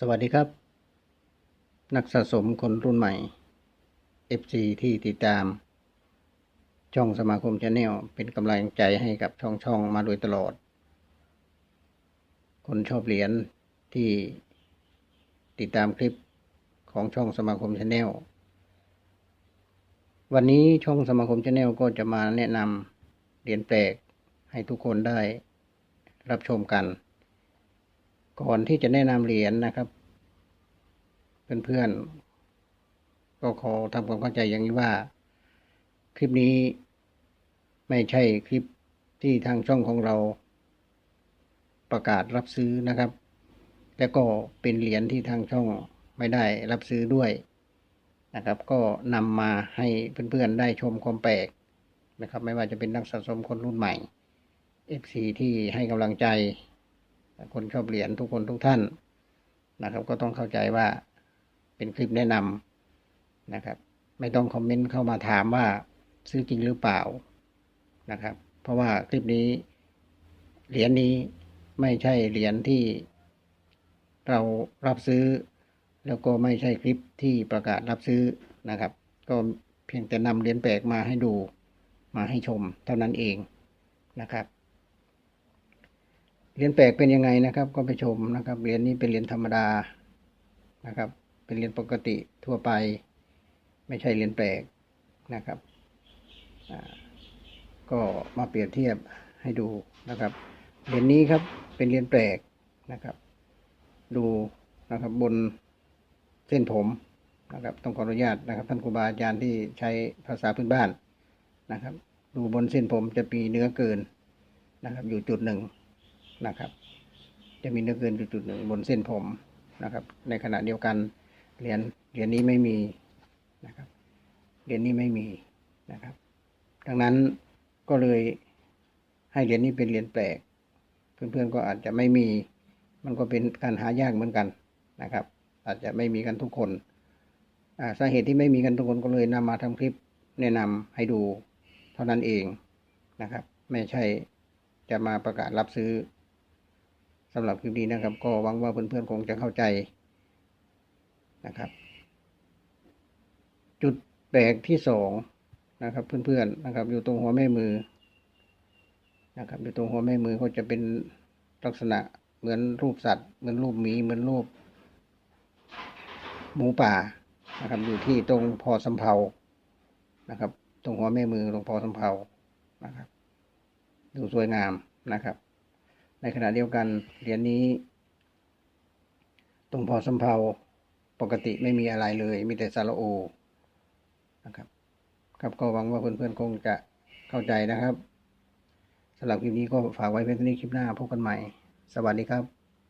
สวัสดีครับ นักสะสมคนรุ่นใหม่ FC ที่ติดตาม ช่องสมาคมชาแนลเป็นกำลังใจให้กับช่องช่องมาโดยตลอด คนชอบเหรียญที่ติดตามคลิปของช่องสมาคมชาแนลวันนี้ช่องสมาคมชาแนลก็จะมาแนะนำเหรียญแปลกให้ทุกคนได้รับชมกัน ก่อนที่จะแนะนำเหรียญนะครับ เพื่อนๆก็ขอทำความเข้าใจอย่างนี้ว่า คลิปนี้ไม่ใช่คลิปที่ทางช่องของเราประกาศรับซื้อนะครับ และก็เป็นเหรียญที่ทางช่องไม่ได้รับซื้อด้วยนะครับ ก็นำมาให้เพื่อนๆได้ชมความแปลกนะครับ ไม่ว่าจะเป็นนักสะสมคนรุ่นใหม่ FC ที่ให้กำลังใจ คนชอบเหรียญทุกคนทุกท่านนะครับ ก็ต้องเข้าใจว่าเป็นคลิปแนะนำนะครับ ไม่ต้องคอมเมนต์เข้ามาถามว่าซื้อจริงหรือเปล่านะครับ เพราะว่าคลิปนี้เหรียญนี้ไม่ใช่เหรียญที่เรารับซื้อ แล้วก็ไม่ใช่คลิปที่ประกาศรับซื้อนะครับ ก็เพียงแต่นำเหรียญแปลกมาให้ดูมาให้ชมเท่านั้นเองนะครับ เหรียญแปลกเป็นยังไงนะครับ ก็ไปชมนะครับ เหรียญนี้เป็นเหรียญธรรมดานะครับ เป็นเหรียญปกติทั่วไป ไม่ใช่เหรียญแปลกนะครับก็มาเปรียบเทียบให้ดูนะครับ เหรียญนี้ครับเป็นเหรียญแปลกนะครับ ดูนะครับบนเส้นผมนะครับต้องขออนุญาตนะครับ ท่านครูบาอาจารย์ที่ใช้ภาษาพื้นบ้านนะครับ ดูบนเส้นผมจะมีเนื้อเกินนะครับ อยู่จุดหนึ่ง นะครับ จะมีเนื้อเกินจุดๆหนึ่งบนเส้นผมนะครับ ในขณะเดียวกันเหรียญเหรียญนี้ไม่มีนะครับเหรียญนี้ไม่มีนะครับ ดังนั้นก็เลยให้เหรียญนี้เป็นเหรียญแปลก เพื่อนๆก็อาจจะไม่มี มันก็เป็นการหายากเหมือนกันนะครับ อาจจะไม่มีกันทุกคนสาเหตุที่ไม่มีกันทุกคนก็เลยนำมาทำคลิปแนะนำให้ดูเท่านั้นเองนะครับ ไม่ใช่จะมาประกาศรับซื้อ สำหรับคลิปนี้นะครับ ก็หวังว่าเพื่อนๆคงจะเข้าใจนะครับ จุดแปลกที่สองนะครับเพื่อนๆนะครับ อยู่ตรงหัวแม่มือนะครับ อยู่ตรงหัวแม่มือก็จะเป็นลักษณะเหมือนรูปสัตว์ เหมือนรูปหมีเหมือนรูป หมูป่านะครับ อยู่ที่ตรงพอสำเภานะครับ ตรงหัวแม่มือตรงพอสำเภานะครับ ดูสวยงามนะครับ ในขณะเดียวกันเหรียญนี้ ตรงพอสมเพาปกติไม่มีอะไรเลย มีแต่ซาลโอนะครับ ครับก็หวังว่าเพื่อนๆคงจะเข้าใจนะครับสำหรับคลิปนี้ก็ฝากไว้เพียงเท่านี้คลิปหน้าพบกันใหม่ สวัสดีครับ